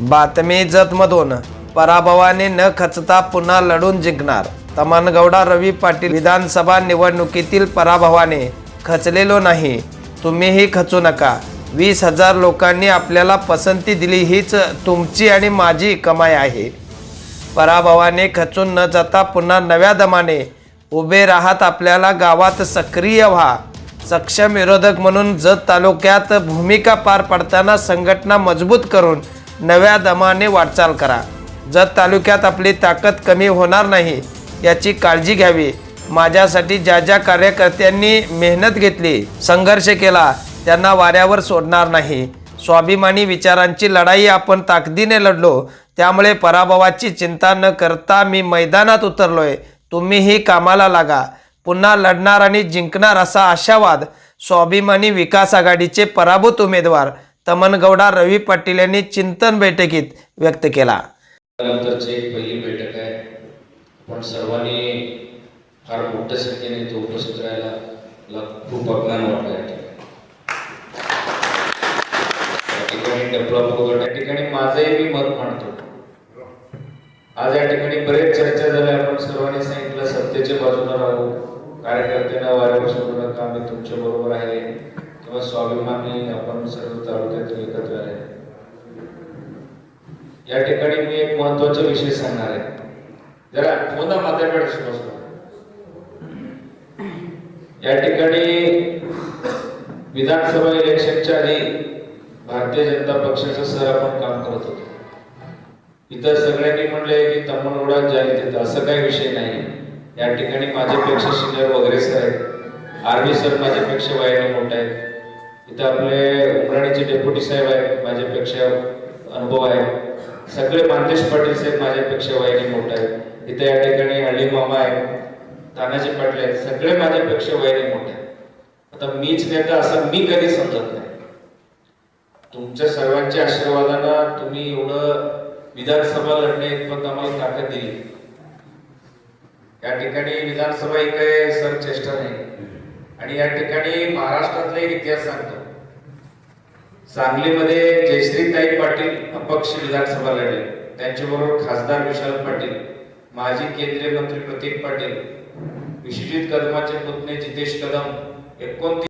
बातमी जतमधून. पराभवाने न खचता पुन्हा लढून जिंकणार. तमनगौडा रवी पाटील विधानसभा निवडणुकीतील पराभवाने खचलेलो नाही. तुम्हीही खचू नका. वीस हजार लोकांनी आपल्याला पसंती दिली हीच तुमची आणि माझी कमाई आहे. पराभवाने खचून न जाता पुन्हा नव्या दमाने उभे राहत आपल्याला गावात सक्रिय व्हा. सक्षम विरोधक म्हणून जत तालुक्यात भूमिका पार पडताना संघटना मजबूत करून नव्या दमाने वाटचाल करा. जत तालुक्यात आपली ताकद कमी होणार नाही याची काळजी घ्यावी. माझ्यासाठी ज्या ज्या कार्यकर्त्यांनी मेहनत घेतली संघर्ष केला त्यांना वाऱ्यावर सोडणार नाही. स्वाभिमानी विचारांची लढाई आपण ताकदीने लढलो त्यामुळे पराभवाची चिंता न करता मी मैदानात उतरलोय. तुम्हीही कामाला लागा. पुन्हा लढणार आणि जिंकणार असा आशावाद स्वाभिमानी विकास आघाडीचे पराभूत उमेदवार तमनगौडा रवी पाटील यांनी चिंतन बैठकीत व्यक्त केला. एक पहिली बैठक आहे. पण सर्वांनी फार मोठ्या संख्येने इथे उपस्थित राहायला खूप अभिमान वाटला या ठिकाणी. डेव्हलप वगैरे त्या ठिकाणी माझंही मी मत मांडतो. आज या ठिकाणी बरेच चर्चा झाल्या आपण सर्वांनी सांगितलं सत्तेच्या बाजूला राहू. कार्यकर्त्यांना वाऱ्यावर सोडू नका आम्ही तुमच्या बरोबर आहे. किंवा स्वाभिमानी आपण सर्व तालुक्यातील एकत्र आले या ठिकाणी मी एक महत्त्वाचा विषय सांगणार आहे. जरा पुन्हा माझ्याकडे बसलो या ठिकाणी विधानसभा इलेक्शनच्या आधी भारतीय जनता पक्षाचं सर आपण काम करत होतो. इथं सगळ्यांनी म्हणले की उडा जाईल तिथं. असं काही विषय नाही. या ठिकाणी माझ्यापेक्षा सिनियर वगैरे सर आहेत. आर्मी सर माझ्यापेक्षा वयाने मोठा आहे इथं आपले उमराणीचे डेप्युटी साहेब आहेत माझ्यापेक्षा अनुभव आहे सगळे मानदेश पाटील साहेब माझ्यापेक्षा वयाने मोठे आहेत. इथे या ठिकाणी हळी मामा आहे तानाजी पाटील आहेत सगळे माझ्यापेक्षा वयाने मोठे आहेत. आता मीच नेता असं मी कधी समजत नाही. तुमच्या सर्वांच्या आशीर्वादानं तुम्ही एवढं विधानसभा लढणे इतपत आम्हाला ताकद दिली. या ठिकाणी विधानसभा ही काही सर चेष्टा नाही. आणि या ठिकाणी महाराष्ट्रातला एक इतिहास सांगतो. सांगलीमध्ये जयश्रीताई पाटील अपक्ष विधानसभा लढले. त्यांच्याबरोबर खासदार विशाल पाटील माजी केंद्रीय मंत्री प्रतीक पाटील विश्वजित कदमाचे पुतणे जितेश कदम एकोणतीस